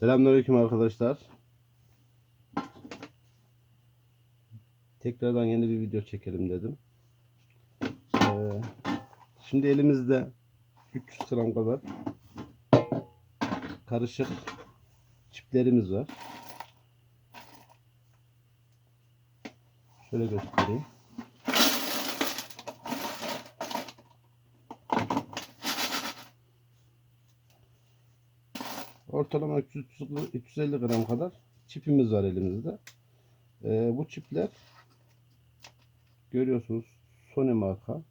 Selamünaleyküm arkadaşlar. Tekrardan yeni bir video çekelim dedim. Ee, şimdi elimizde 300 gram kadar karışık çiplerimiz var. Şöyle göstereyim. Ortalama 300 350 gram kadar çipimiz var elimizde. Ee, bu çipler görüyorsunuz Sony marka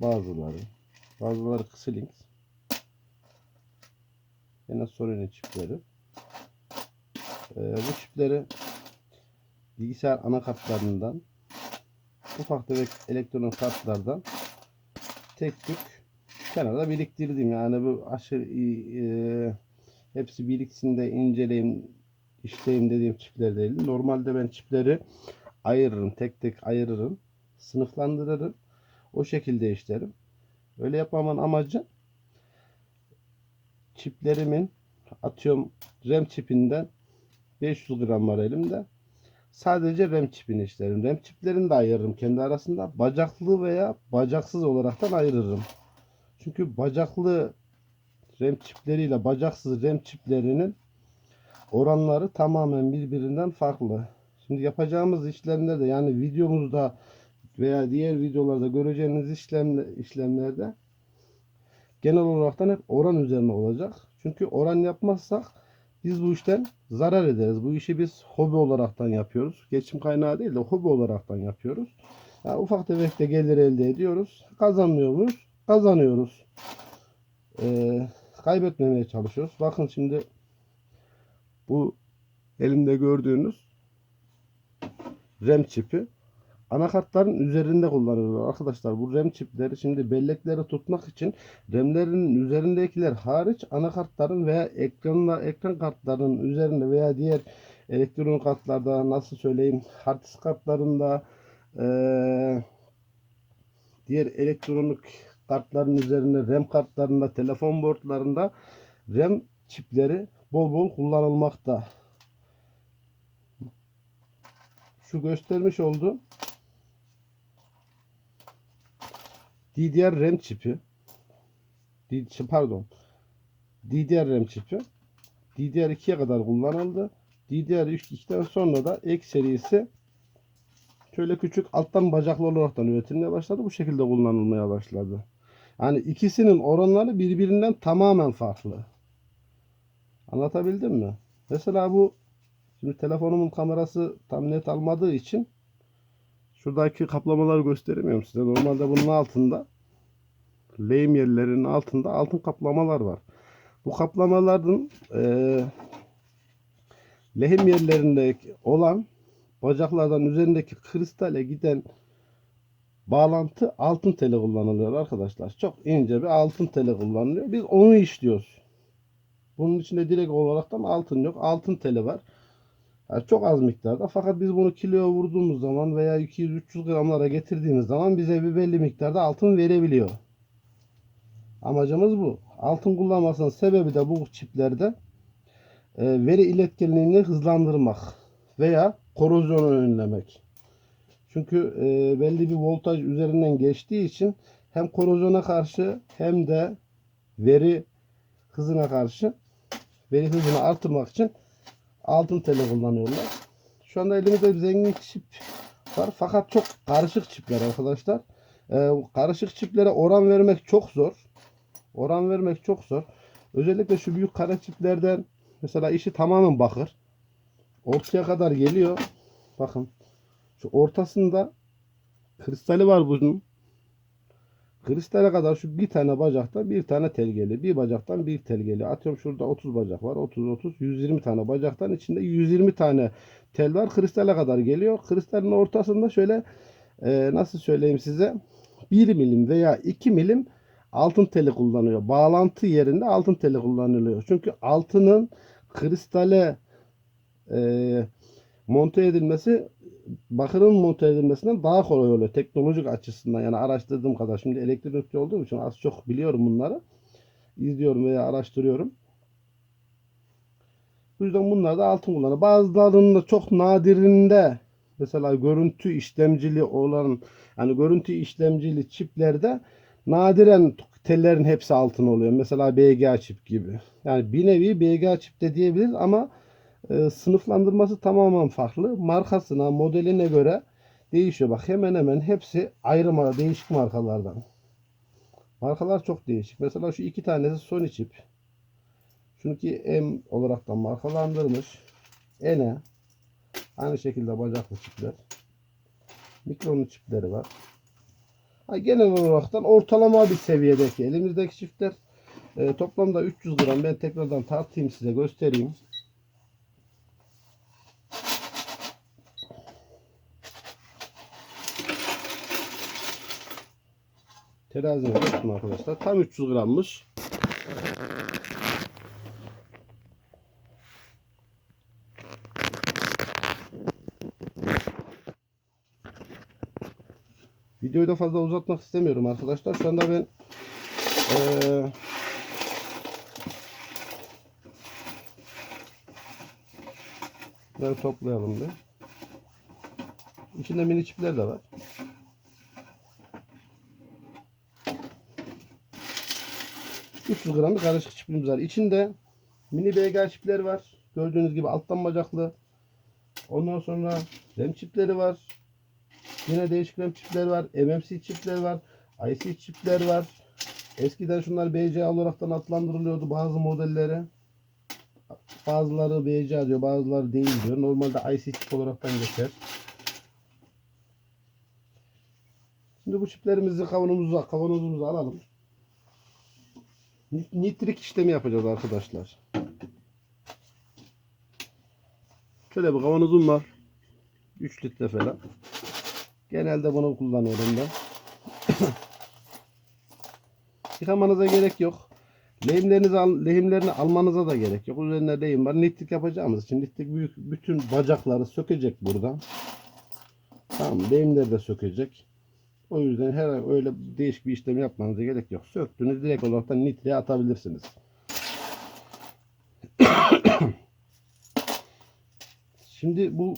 bazıları bazıları Xilinx yine Sony'nin çipleri Ee, bu çipleri bilgisayar anakartlarından ufak tefek elektronik kartlardan tek tük kenarda biriktirdim. Yani bu aşırı e, hepsi biriksin de inceleyeyim, işleyeyim dediğim çipler değil. Normalde ben çipleri ayırırım, tek tek ayırırım, sınıflandırırım. O şekilde işlerim. Öyle yapmamın amacı çiplerimin atıyorum RAM çipinden 500 gram var elimde. Sadece RAM çipini işlerim. RAM çiplerini de ayırırım kendi arasında. Bacaklı veya bacaksız olaraktan ayırırım. Çünkü bacaklı RAM çipleriyle bacaksız RAM çiplerinin oranları tamamen birbirinden farklı. Şimdi yapacağımız işlemlerde yani videomuzda veya diğer videolarda göreceğiniz işlem, işlemlerde genel olaraktan hep oran üzerine olacak. Çünkü oran yapmazsak biz bu işten zarar ederiz. Bu işi biz hobi olaraktan yapıyoruz. Geçim kaynağı değil de hobi olaraktan yapıyoruz. Yani ufak tefek de gelir elde ediyoruz. Kazanmıyor muyuz? Kazanıyoruz. Ee, kaybetmemeye çalışıyoruz. Bakın şimdi bu elimde gördüğünüz RAM çipi anakartların üzerinde kullanılıyor arkadaşlar. Bu RAM çipleri şimdi bellekleri tutmak için RAM'lerin üzerindekiler hariç anakartların veya ekranla ekran kartlarının üzerinde veya diğer elektronik kartlarda nasıl söyleyeyim hard disk kartlarında eee, diğer elektronik kartların üzerinde RAM kartlarında telefon boardlarında RAM çipleri bol bol kullanılmakta. Şu göstermiş olduğum DDR RAM çipi pardon DDR RAM çipi DDR2'ye kadar kullanıldı. DDR3'ten sonra da X serisi şöyle küçük alttan bacaklı olaraktan üretilmeye başladı. Bu şekilde kullanılmaya başladı. Yani ikisinin oranları birbirinden tamamen farklı. Anlatabildim mi? Mesela bu şimdi telefonumun kamerası tam net almadığı için şuradaki kaplamaları gösteremiyorum size. Normalde bunun altında lehim yerlerinin altında altın kaplamalar var. Bu kaplamaların eee lehim yerlerinde olan bacaklardan üzerindeki kristale giden bağlantı altın teli kullanılıyor arkadaşlar. Çok ince bir altın teli kullanılıyor. Biz onu işliyoruz. Bunun içinde direkt olaraktan altın yok. Altın teli var. Yani çok az miktarda. Fakat biz bunu kiloya vurduğumuz zaman veya 200-300 gramlara getirdiğimiz zaman bize bir belli miktarda altın verebiliyor. Amacımız bu. Altın kullanmasının sebebi de bu çiplerde e, veri iletkenliğini hızlandırmak veya korozyonu önlemek. Çünkü e, belli bir voltaj üzerinden geçtiği için hem korozyona karşı hem de veri hızına karşı veri hızını artırmak için altın teli kullanıyorlar. Şu anda elimizde bir zengin çip var fakat çok karışık çipler arkadaşlar. E, karışık çiplere oran vermek çok zor. Oran vermek çok zor. Özellikle şu büyük kara çiplerden mesela işi tamamen bakır. Ortaya kadar geliyor. Bakın. Şu ortasında kristali var bunun. Kristale kadar şu bir tane bacakta bir tane tel geliyor. Bir bacaktan bir tel geliyor. Atıyorum şurada 30 bacak var. 30 30 120 tane bacaktan içinde 120 tane tel var. Kristale kadar geliyor. Kristalin ortasında şöyle e, nasıl söyleyeyim size 1 milim veya 2 milim altın teli kullanıyor. Bağlantı yerinde altın teli kullanılıyor. Çünkü altının kristale e, monte edilmesi bakırın monte edilmesinden daha kolay oluyor teknolojik açısından yani araştırdığım kadar şimdi elektronikçi olduğum için az çok biliyorum bunları izliyorum veya araştırıyorum Bu yüzden bunlar da altın kullanır. Bazılarının da çok nadirinde mesela görüntü işlemcili olan yani görüntü işlemcili çiplerde nadiren tellerin hepsi altın oluyor. Mesela BGA çip gibi. Yani bir nevi BGA çip de diyebiliriz ama e, sınıflandırması tamamen farklı. Markasına, modeline göre değişiyor. Bak hemen hemen hepsi ayrı değişik markalardan. Markalar çok değişik. Mesela şu iki tanesi Sony çip. Şununki M olarak da markalandırmış. Ene. Aynı şekilde bacaklı çipler. Mikronun çipleri var. Ha, genel olaraktan ortalama bir seviyedeki elimizdeki çiftler. E, toplamda 300 gram. Ben tekrardan tartayım size göstereyim. Terazime koydum arkadaşlar. Tam 300 grammış. Videoyu da fazla uzatmak istemiyorum arkadaşlar. Şu anda ben eee Bunları toplayalım bir. İçinde mini çipler de var. ...300 gram karışık çipimiz var. İçinde mini BG çipler var. Gördüğünüz gibi alttan bacaklı. Ondan sonra RAM çipleri var. Yine değişik RAM çipler var. MMC çipler var. IC çipler var. Eskiden şunlar BCA olaraktan adlandırılıyordu bazı modelleri. Bazıları BCA diyor, bazıları değil diyor. Normalde IC çip olaraktan geçer. Şimdi bu çiplerimizi kavanozumuza, kavanozumuza alalım. Nit- Nitrik işlemi yapacağız arkadaşlar. Şöyle bir kavanozum var. 3 litre falan. Genelde bunu kullanıyorum ben. Yıkamanıza gerek yok. Lehimlerinizi al, lehimlerini almanıza da gerek yok. Üzerinde lehim var. Nitlik yapacağımız için nitlik büyük bütün bacakları sökecek burada. Tamam lehimleri de sökecek. O yüzden her öyle değişik bir işlem yapmanıza gerek yok. Söktünüz direkt olarak da nitriye atabilirsiniz. Şimdi bu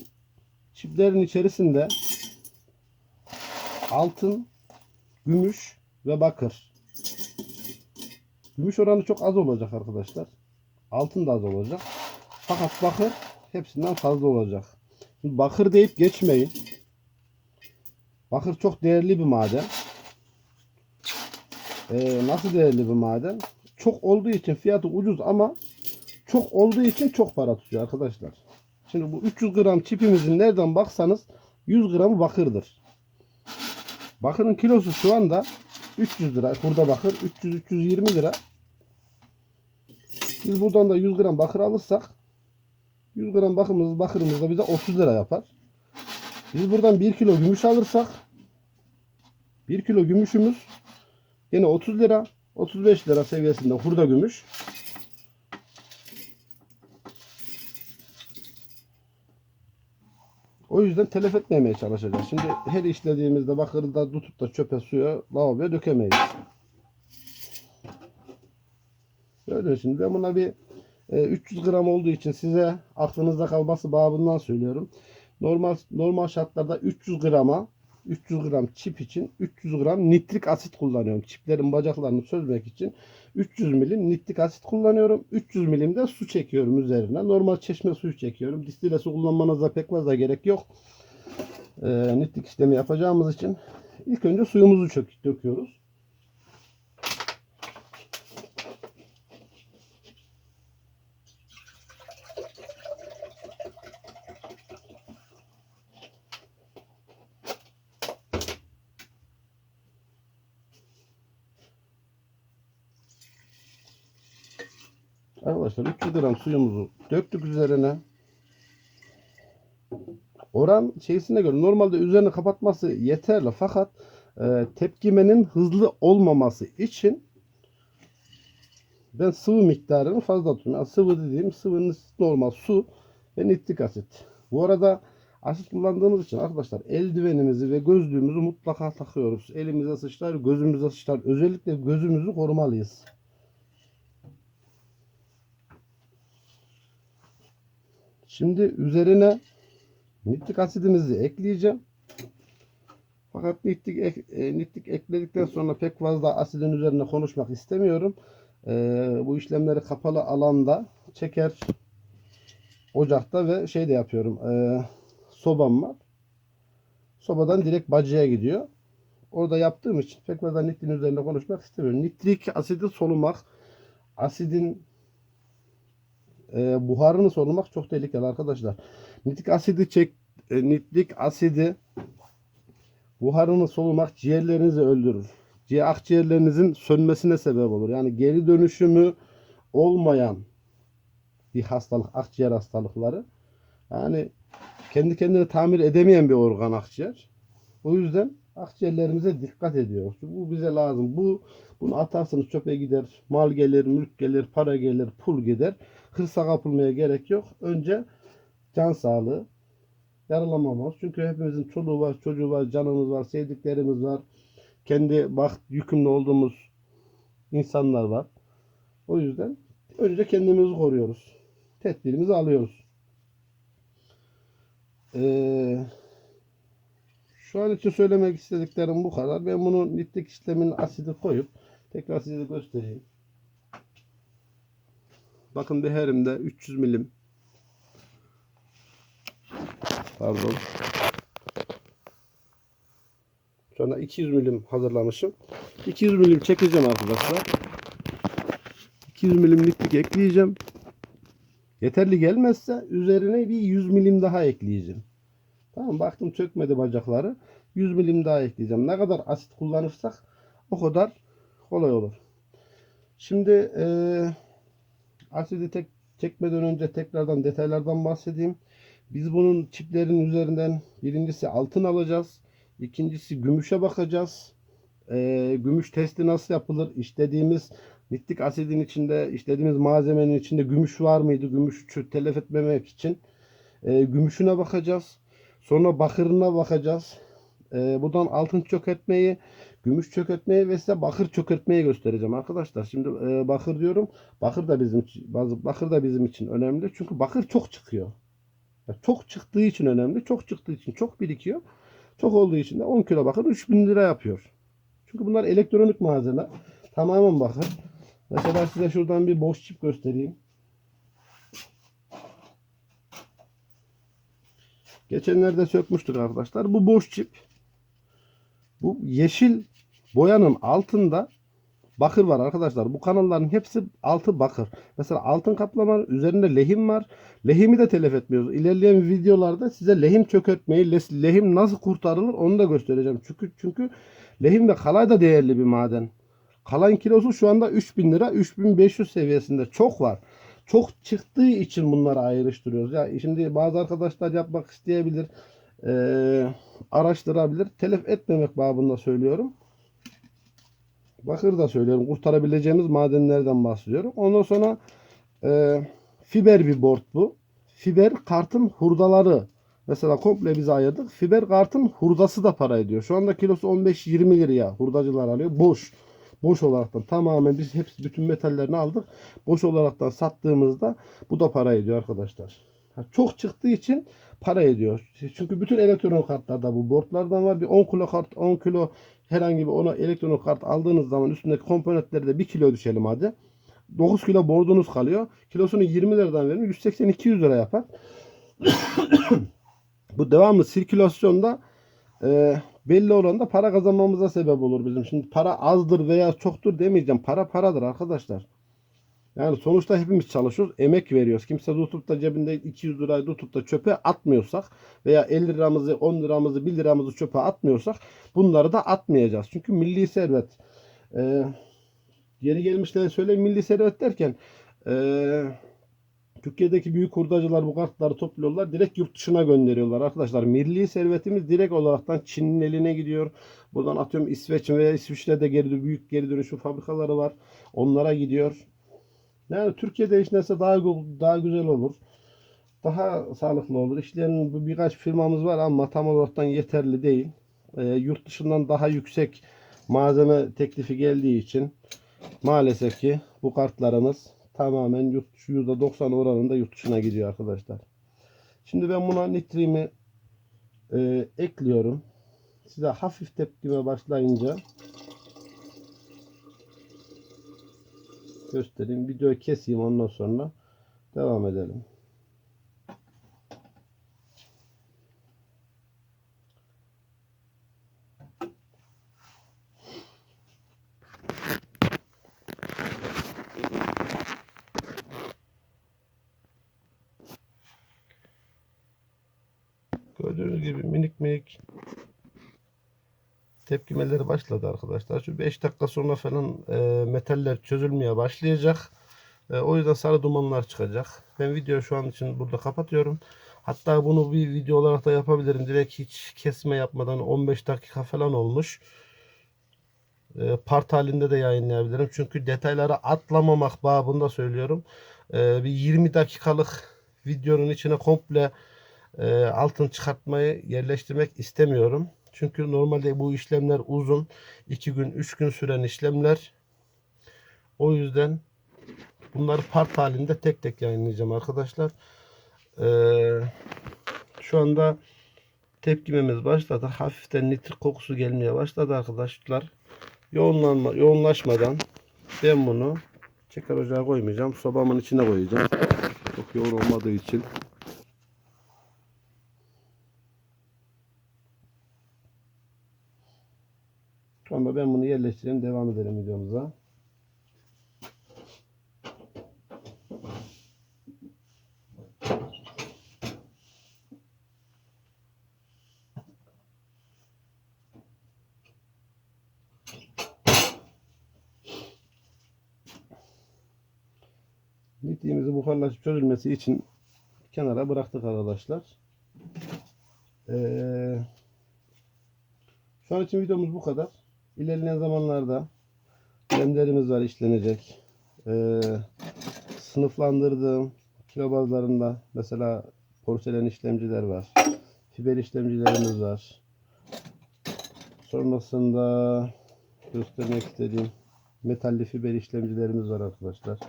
çiplerin içerisinde altın, gümüş ve bakır. Gümüş oranı çok az olacak arkadaşlar. Altın da az olacak. Fakat bakır hepsinden fazla olacak. Bakır deyip geçmeyin. Bakır çok değerli bir maden. Ee, nasıl değerli bir maden? Çok olduğu için fiyatı ucuz ama çok olduğu için çok para tutuyor arkadaşlar. Şimdi bu 300 gram çipimizin nereden baksanız 100 gramı bakırdır. Bakırın kilosu şu anda 300 lira. Burada bakır 300-320 lira. Biz buradan da 100 gram bakır alırsak 100 gram bakırımız, bakırımız da bize 30 lira yapar. Biz buradan 1 kilo gümüş alırsak 1 kilo gümüşümüz yine 30 lira 35 lira seviyesinde hurda gümüş. O yüzden telef etmemeye çalışacağız. Şimdi her işlediğimizde bakırı da tutup da çöpe suya lavaboya dökemeyiz. Öyle şimdi ben buna bir e, 300 gram olduğu için size aklınızda kalması babından söylüyorum. Normal normal şartlarda 300 grama 300 gram çip için 300 gram nitrik asit kullanıyorum. Çiplerin bacaklarını çözmek için 300 milim nitrik asit kullanıyorum. 300 milim de su çekiyorum üzerine. Normal çeşme suyu çekiyorum. Distile su kullanmanıza pek fazla gerek yok. Ee, nitrik işlemi yapacağımız için ilk önce suyumuzu çök döküyoruz. Arkadaşlar 300 gram suyumuzu döktük üzerine. Oran şeysine göre normalde üzerini kapatması yeterli fakat e, tepkimenin hızlı olmaması için ben sıvı miktarını fazla tutuyorum. Yani sıvı dediğim sıvının normal su ve nitrik asit. Bu arada asit kullandığımız için arkadaşlar eldivenimizi ve gözlüğümüzü mutlaka takıyoruz. Elimize sıçrar, gözümüze sıçrar. Özellikle gözümüzü korumalıyız. Şimdi üzerine nitrik asidimizi ekleyeceğim. Fakat nitrik, ek- e, nitrik ekledikten sonra pek fazla asidin üzerine konuşmak istemiyorum. E, bu işlemleri kapalı alanda çeker ocakta ve şey de yapıyorum. E, sobam var. Sobadan direkt bacaya gidiyor. Orada yaptığım için pek fazla nitrin üzerinde konuşmak istemiyorum. Nitrik asidi solumak, asidin e, buharını solumak çok tehlikeli arkadaşlar. Nitrik asidi çek, e, nitrik asidi buharını solumak ciğerlerinizi öldürür. Ciğer, akciğerlerinizin sönmesine sebep olur. Yani geri dönüşümü olmayan bir hastalık, akciğer hastalıkları. Yani kendi kendine tamir edemeyen bir organ akciğer. O yüzden akciğerlerimize dikkat ediyoruz. Bu bize lazım. Bu bunu atarsınız çöpe gider, mal gelir, mülk gelir, para gelir, pul gider. Hırsa kapılmaya gerek yok. Önce can sağlığı, yaralanmamamız. Çünkü hepimizin çoluğu var, çocuğu var, canımız var, sevdiklerimiz var. Kendi bak yükümlü olduğumuz insanlar var. O yüzden önce kendimizi koruyoruz. Tedbirimizi alıyoruz. Ee, şu an için söylemek istediklerim bu kadar. Ben bunu nitrik işlemin asidi koyup tekrar size göstereyim. Bakın beherimde 300 milim pardon şu anda 200 milim hazırlamışım. 200 milim çekeceğim arkadaşlar. 200 milim nitrik ekleyeceğim. Yeterli gelmezse üzerine bir 100 milim daha ekleyeceğim. Tamam baktım çökmedi bacakları. 100 milim daha ekleyeceğim. Ne kadar asit kullanırsak o kadar kolay olur. Şimdi eee asidi tek çekmeden önce tekrardan detaylardan bahsedeyim. Biz bunun çiplerin üzerinden birincisi altın alacağız. İkincisi gümüşe bakacağız. Eee, gümüş testi nasıl yapılır? İşlediğimiz nitrik asidin içinde, işlediğimiz malzemenin içinde gümüş var mıydı? Gümüşü telef etmemek için eee, gümüşüne bakacağız. Sonra bakırına bakacağız. Eee, buradan altın çökertmeyi, gümüş çökertmeyi ve size bakır çökertmeyi göstereceğim arkadaşlar. Şimdi eee, bakır diyorum. Bakır da bizim bakır da bizim için önemli. Çünkü bakır çok çıkıyor. Ya çok çıktığı için önemli. Çok çıktığı için çok birikiyor. Çok olduğu için de 10 kilo bakır 3000 lira yapıyor. Çünkü bunlar elektronik malzeme. Tamamen bakır. Mesela size şuradan bir boş çip göstereyim. Geçenlerde sökmüştük arkadaşlar. Bu boş çip. Bu yeşil boyanın altında bakır var arkadaşlar. Bu kanalların hepsi altı bakır. Mesela altın kaplama üzerinde lehim var. Lehimi de telef etmiyoruz. İlerleyen videolarda size lehim çökertmeyi, le- lehim nasıl kurtarılır onu da göstereceğim. Çünkü çünkü lehim ve kalay da değerli bir maden. Kalayın kilosu şu anda 3000 lira, 3500 seviyesinde çok var. Çok çıktığı için bunları ayrıştırıyoruz. Ya şimdi bazı arkadaşlar yapmak isteyebilir, eee, araştırabilir. Telef etmemek babında söylüyorum. Bakır da söylüyorum. Kurtarabileceğimiz madenlerden bahsediyorum. Ondan sonra eee, fiber bir board bu. Fiber kartın hurdaları. Mesela komple biz ayırdık. Fiber kartın hurdası da para ediyor. Şu anda kilosu 15-20 liraya hurdacılar alıyor. Boş. Boş olaraktan tamamen biz hepsi bütün metallerini aldık. Boş olaraktan sattığımızda bu da para ediyor arkadaşlar. Çok çıktığı için para ediyor. Çünkü bütün elektronik kartlarda bu boardlardan var. Bir 10 kilo kart, 10 kilo herhangi bir ona elektronik kart aldığınız zaman üstündeki komponentleri de 1 kilo düşelim hadi. 9 kilo boardunuz kalıyor. Kilosunu 20 liradan verin. 180-200 lira yapar. bu devamlı sirkülasyonda e, belli oranda para kazanmamıza sebep olur bizim. Şimdi para azdır veya çoktur demeyeceğim. Para paradır arkadaşlar. Yani sonuçta hepimiz çalışıyoruz. Emek veriyoruz. Kimse tutup da cebinde 200 lirayı tutup da çöpe atmıyorsak veya 50 liramızı, 10 liramızı, 1 liramızı çöpe atmıyorsak bunları da atmayacağız. Çünkü milli servet. Ee, yeni gelmişlere söyleyeyim milli servet derken ee, Türkiye'deki büyük hurdacılar bu kartları topluyorlar. Direkt yurt dışına gönderiyorlar arkadaşlar. Milli servetimiz direkt olaraktan Çin'in eline gidiyor. Buradan atıyorum İsveç veya İsviçre'de geri, büyük geri dönüşüm fabrikaları var. Onlara gidiyor. Yani Türkiye'de işlense daha daha güzel olur. Daha sağlıklı olur. İşleyen birkaç firmamız var ama tam olaraktan yeterli değil. Ee, yurt dışından daha yüksek malzeme teklifi geldiği için maalesef ki bu kartlarımız tamamen yurt dışı %90 oranında yurt dışına gidiyor arkadaşlar. Şimdi ben buna nitrimi e, ekliyorum. Size hafif tepkime başlayınca göstereyim. Videoyu keseyim ondan sonra devam edelim. Gördüğünüz gibi minik minik tepkimeleri başladı arkadaşlar. Şu 5 dakika sonra falan e, metaller çözülmeye başlayacak. E, o yüzden sarı dumanlar çıkacak. Ben videoyu şu an için burada kapatıyorum. Hatta bunu bir video olarak da yapabilirim. Direkt hiç kesme yapmadan 15 dakika falan olmuş. E, part halinde de yayınlayabilirim. Çünkü detayları atlamamak babında söylüyorum. E, bir 20 dakikalık videonun içine komple e, altın çıkartmayı yerleştirmek istemiyorum. Çünkü normalde bu işlemler uzun. 2 gün 3 gün süren işlemler. O yüzden bunları part halinde tek tek yayınlayacağım arkadaşlar. Ee, şu anda tepkimemiz başladı. Hafiften nitrik kokusu gelmeye başladı arkadaşlar. Yoğunlanma, yoğunlaşmadan ben bunu çeker ocağa koymayacağım. Sobamın içine koyacağım. Çok yoğun olmadığı için. Sonra ben bunu yerleştireyim. Devam edelim videomuza. Nitliğimizi buharlaşıp çözülmesi için kenara bıraktık arkadaşlar. Ee, şu an için videomuz bu kadar. İlerleyen zamanlarda lemlerimiz var işlenecek. Ee, sınıflandırdığım kilo bazlarında mesela porselen işlemciler var. Fiber işlemcilerimiz var. Sonrasında göstermek istediğim metalli fiber işlemcilerimiz var arkadaşlar.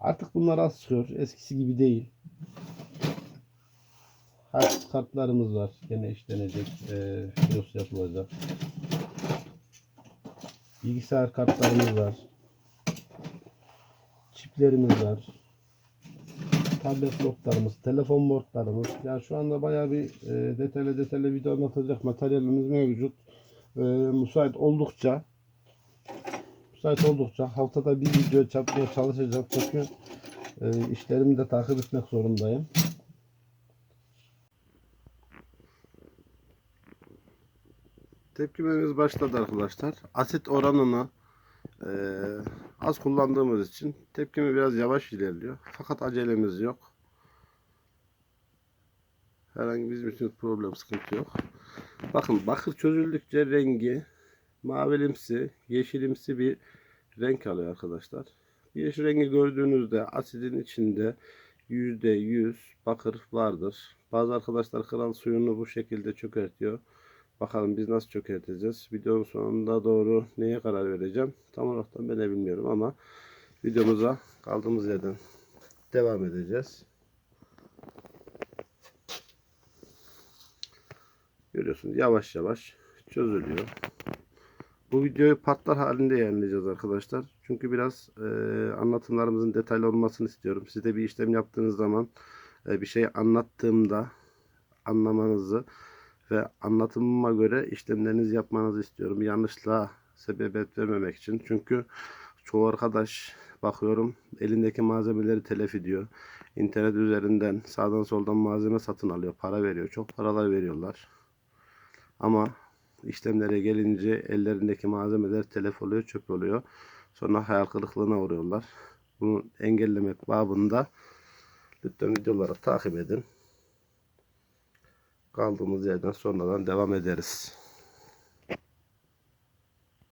Artık bunlar az çıkıyor. Eskisi gibi değil. Kart, kartlarımız var. Gene işlenecek. E, filos yapılacak. Bilgisayar kartlarımız var. Çiplerimiz var. Tablet notlarımız, telefon boardlarımız. Yani şu anda bayağı bir e, detaylı detaylı video anlatacak materyalimiz mevcut. E, müsait oldukça müsait oldukça haftada bir video çapmaya çalışacağım. Çünkü e, işlerimi de takip etmek zorundayım. Tepkimemiz başladı arkadaşlar. Asit oranını e, az kullandığımız için tepkimi biraz yavaş ilerliyor. Fakat acelemiz yok. Herhangi bizim için problem sıkıntı yok. Bakın bakır çözüldükçe rengi mavilimsi, yeşilimsi bir renk alıyor arkadaşlar. Yeşil rengi gördüğünüzde asidin içinde %100 bakır vardır. Bazı arkadaşlar kral suyunu bu şekilde çökertiyor. Bakalım biz nasıl çökerteceğiz. Videonun sonunda doğru neye karar vereceğim. Tam olarak da ben de bilmiyorum ama videomuza kaldığımız yerden devam edeceğiz. Görüyorsunuz yavaş yavaş çözülüyor. Bu videoyu partlar halinde yayınlayacağız arkadaşlar. Çünkü biraz e, anlatımlarımızın detaylı olmasını istiyorum. Siz bir işlem yaptığınız zaman e, bir şey anlattığımda anlamanızı ve anlatımıma göre işlemlerinizi yapmanızı istiyorum. Yanlışlığa sebebiyet vermemek için. Çünkü çoğu arkadaş bakıyorum elindeki malzemeleri telef ediyor. İnternet üzerinden sağdan soldan malzeme satın alıyor. Para veriyor. Çok paralar veriyorlar. Ama işlemlere gelince ellerindeki malzemeler telef oluyor, çöp oluyor. Sonra hayal kırıklığına uğruyorlar. Bunu engellemek babında lütfen videoları takip edin. Kaldığımız yerden sonradan devam ederiz.